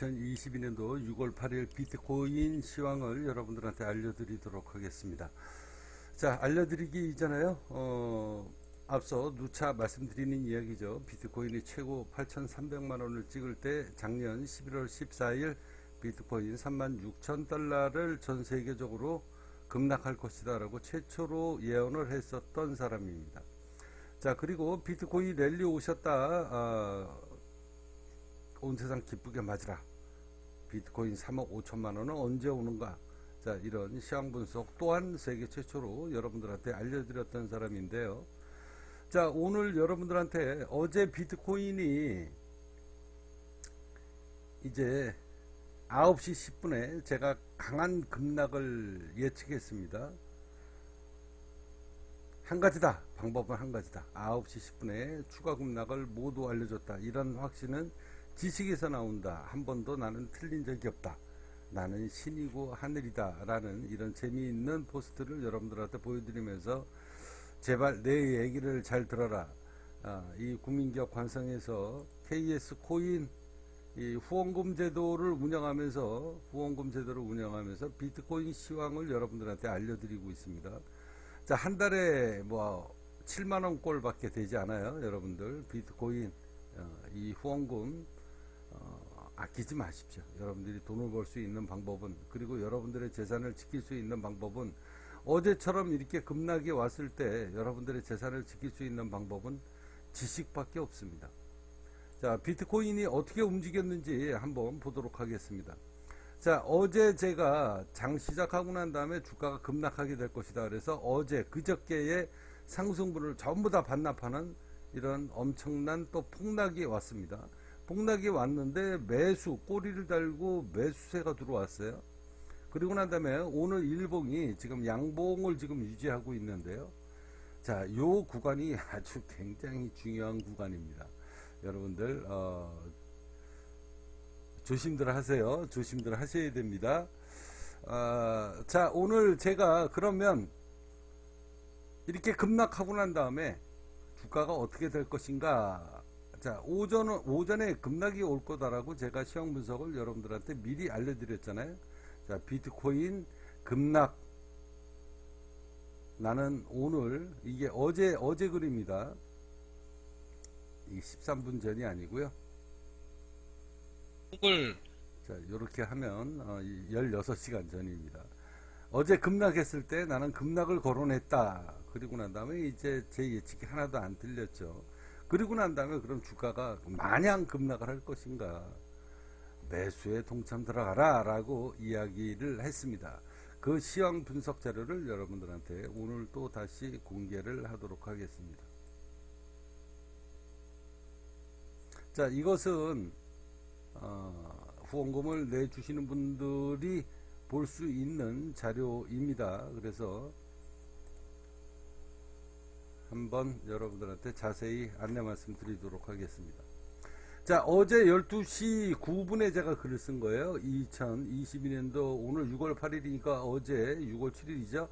2022년도 6월 8일 비트코인 시황을 여러분들한테 알려드리도록 하겠습니다. 자, 알려드리기 이전에요. 어, 앞서 누차 말씀드리는 이야기죠. 비트코인이 최고 8,300만 원을 찍을 때 작년 11월 14일 비트코인 36,000달러를 전 세계적으로 급락할 것이다라고 최초로 예언을 했었던 사람입니다. 자, 그리고 비트코인 랠리 오셨다. 아, 온 세상 기쁘게 맞으라. 비트코인 3억 5천만 원은 언제 오는가? 자, 이런 시황 분석 또한 세계 최초로 여러분들한테 알려드렸던 사람인데요. 자, 오늘 여러분들한테 어제 비트코인이 이제 9시 10분에 제가 강한 급락을 예측했습니다. 한 가지다. 방법은 한 가지다. 9시 10분에 추가 급락을 모두 알려줬다. 이런 확신은 지식에서 나온다. 한 번도 나는 틀린 적이 없다. 나는 신이고 하늘이다. 라는 이런 재미있는 포스트를 여러분들한테 보여드리면서 제발 내 얘기를 잘 들어라. 아, 이 국민기업 관성에서 KS 코인 이 후원금 제도를 운영하면서 후원금 제도를 운영하면서 비트코인 시황을 여러분들한테 알려드리고 있습니다. 자, 한 달에 뭐 7만 원 꼴밖에 되지 않아요, 여러분들. 비트코인 어, 이 후원금 어, 아끼지 마십시오. 여러분들이 돈을 벌 수 있는 방법은 그리고 여러분들의 재산을 지킬 수 있는 방법은 어제처럼 이렇게 급락이 왔을 때 여러분들의 재산을 지킬 수 있는 방법은 지식밖에 없습니다. 자, 비트코인이 어떻게 움직였는지 한번 보도록 하겠습니다. 자, 어제 제가 장 시작하고 난 다음에 주가가 급락하게 될 것이다. 그래서 어제 그저께의 상승분을 전부 다 반납하는 이런 엄청난 또 폭락이 왔습니다. 폭락이 왔는데 매수, 꼬리를 달고 매수세가 들어왔어요. 그리고 난 다음에 오늘 일봉이 지금 양봉을 지금 유지하고 있는데요. 자, 요 구간이 아주 굉장히 중요한 구간입니다. 여러분들, 어, 조심들 하세요. 조심들 하셔야 됩니다. 아, 자, 오늘 제가 그러면 이렇게 급락하고 난 다음에 주가가 어떻게 될 것인가. 자, 오전은, 오전에 급락이 올 거다라고 제가 시황 분석을 여러분들한테 미리 알려드렸잖아요. 자, 비트코인 급락. 나는 오늘, 이게 어제, 어제 글입니다. 이 13분 전이 아니고요. 을 자, 이렇게 하면 어, 16시간 전입니다. 어제 급락했을 때 나는 급락을 거론했다. 그리고 난 다음에 이제 제 예측이 하나도 안 틀렸죠. 그리고 난 다음에 그럼 주가가 마냥 급락을 할 것인가. 매수에 동참 들어가라 라고 이야기를 했습니다. 그 시황 분석 자료를 여러분들한테 오늘 또 다시 공개를 하도록 하겠습니다. 자, 이것은 어, 후원금을 내주시는 분들이 볼 수 있는 자료입니다. 그래서 한번 여러분들한테 자세히 안내 말씀 드리도록 하겠습니다. 자, 어제 12시 9분에 제가 글을 쓴 거예요. 2022년도 오늘 6월 8일이니까 어제 6월 7일이죠.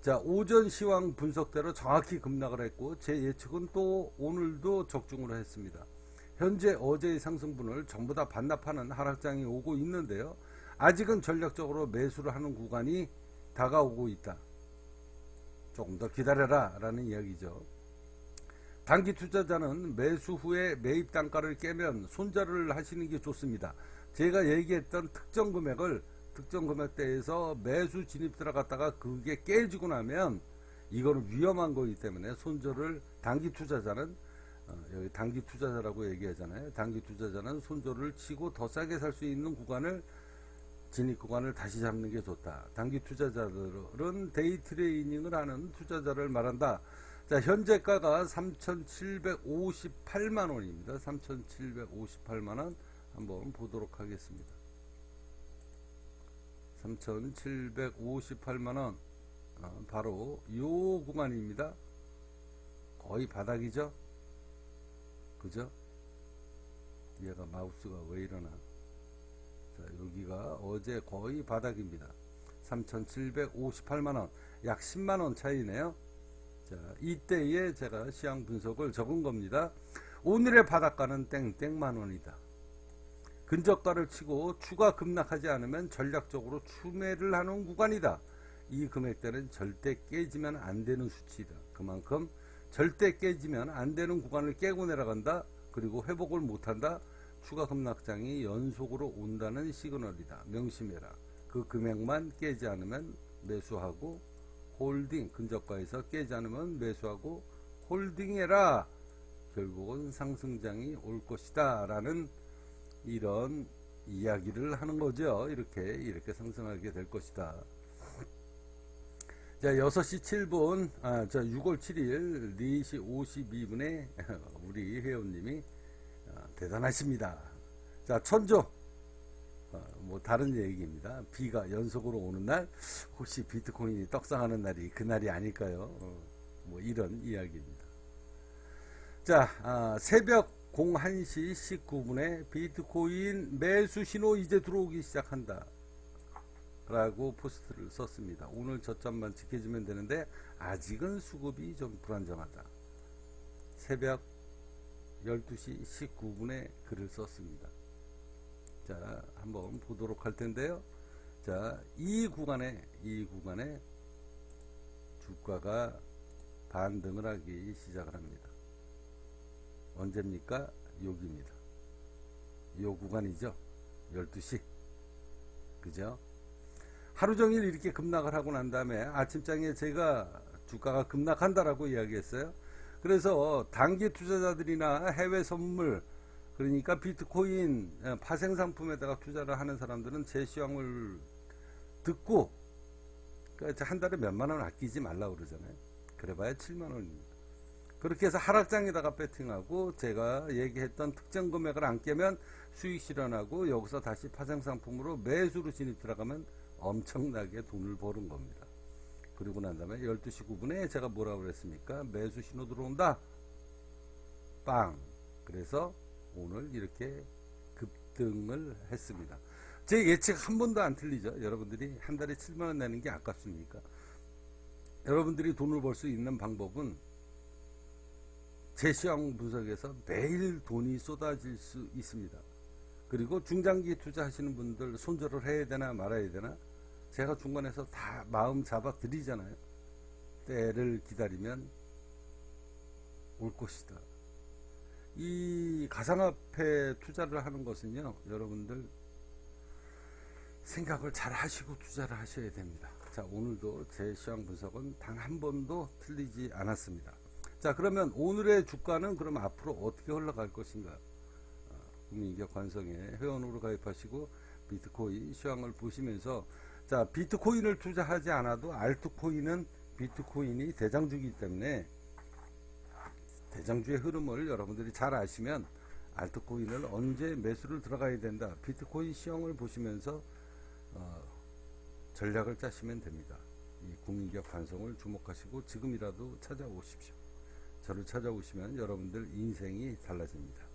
자, 오전 시황 분석대로 정확히 급락을 했고 제 예측은 또 오늘도 적중을 했습니다. 현재 어제의 상승분을 전부 다 반납하는 하락장이 오고 있는데요. 아직은 전략적으로 매수를 하는 구간이 다가오고 있다. 조금 더 기다려라 라는 이야기죠. 단기 투자자는 매수 후에 매입 단가를 깨면 손절을 하시는 게 좋습니다. 제가 얘기했던 특정 금액을 특정 금액대에서 매수 진입 들어갔다가 그게 깨지고 나면 이거는 위험한 거기 때문에 손절을 단기 투자자는 어, 여기 단기 투자자라고 얘기하잖아요. 단기 투자자는 손절을 치고 더 싸게 살 수 있는 구간을 진입 구간을 다시 잡는 게 좋다. 단기 투자자들은 데이 트레이닝을 하는 투자자를 말한다. 자, 현재가가 3,758만 원입니다. 3,758만 원 한번 보도록 하겠습니다. 3,758만 원 어, 바로 요 구간입니다. 거의 바닥이죠. 그죠? 얘가 마우스가 왜 이러나? 자, 여기가 어제 거의 바닥입니다. 3,758만원, 약 10만원 차이네요. 자, 이때에 제가 시황 분석을 적은 겁니다. 오늘의 바닥가는 땡땡만원이다. 근저가를 치고 추가 급락하지 않으면 전략적으로 추매를 하는 구간이다. 이 금액대는 절대 깨지면 안 되는 수치이다. 그만큼 절대 깨지면 안 되는 구간을 깨고 내려간다. 그리고 회복을 못한다. 추가 급락장이 연속으로 온다는 시그널이다. 명심해라. 그 금액만 깨지 않으면 매수하고 홀딩 근저가에서 깨지 않으면 매수하고 홀딩해라. 결국은 상승장이 올 것이다. 라는 이런 이야기를 하는 거죠. 이렇게, 이렇게 상승하게 될 것이다. 자, 6시 7분, 아, 저 6월 7일 4시 52분에 우리 회원님이 어, 대단하십니다. 자, 천조. 어, 뭐 다른 얘기입니다. 비가 연속으로 오는 날 혹시 비트코인이 떡상하는 날이 그 날이 아닐까요? 어, 뭐 이런 이야기입니다. 자, 아, 새벽 01시 19분에 비트코인 매수 신호 이제 들어오기 시작한다. 라고 포스트를 썼습니다. 오늘 저점만 지켜주면 되는데 아직은 수급이 좀 불안정하다. 새벽 12시 19분에 글을 썼습니다. 자, 한번 보도록 할 텐데요. 자, 이 구간에 이 구간에 주가가 반등을 하기 시작을 합니다. 언제입니까? 여기입니다. 요 구간이죠. 12시. 그죠? 하루 종일 이렇게 급락을 하고 난 다음에 아침장에 제가 주가가 급락한다라고 이야기했어요. 그래서 단기 투자자들이나 해외 선물 그러니까 비트코인 예, 파생 상품에다가 투자를 하는 사람들은 제 시황을 듣고 그러니까 한 달에 몇만 원 아끼지 말라고 그러잖아요. 그래봐야 7만 원입니다. 그렇게 해서 하락장에다가 배팅하고 제가 얘기했던 특정 금액을 안 깨면 수익 실현하고 여기서 다시 파생 상품으로 매수로 진입 들어가면 엄청나게 돈을 버는 겁니다. 그리고 난 다음에 12시 9분에 제가 뭐라고 그랬습니까? 매수 신호 들어온다. 빵. 그래서 오늘 이렇게 급등을 했습니다. 제 예측 한 번도 안 틀리죠. 여러분들이 한 달에 7만 원 내는 게 아깝습니까? 여러분들이 돈을 벌 수 있는 방법은 제 시황 분석에서 매일 돈이 쏟아질 수 있습니다. 그리고 중장기 투자하시는 분들 손절을 해야 되나 말아야 되나 제가 중간에서 다 마음 잡아 드리잖아요. 때를 기다리면 올 것이다. 이 가상화폐 투자를 하는 것은요, 여러분들 생각을 잘 하시고 투자를 하셔야 됩니다. 자, 오늘도 제 시황 분석은 단 한 번도 틀리지 않았습니다. 자, 그러면 오늘의 주가는 그럼 앞으로 어떻게 흘러갈 것인가? 국민기업 관성에 회원으로 가입하시고 비트코인 시황을 보시면서 자 비트코인을 투자하지 않아도 알트코인은 비트코인이 대장주이기 때문에 대장주의 흐름을 여러분들이 잘 아시면 알트코인을 언제 매수를 들어가야 된다 비트코인 시황을 보시면서 어, 전략을 짜시면 됩니다. 이 국민기업 관성을 주목하시고 지금이라도 찾아오십시오. 저를 찾아오시면 여러분들 인생이 달라집니다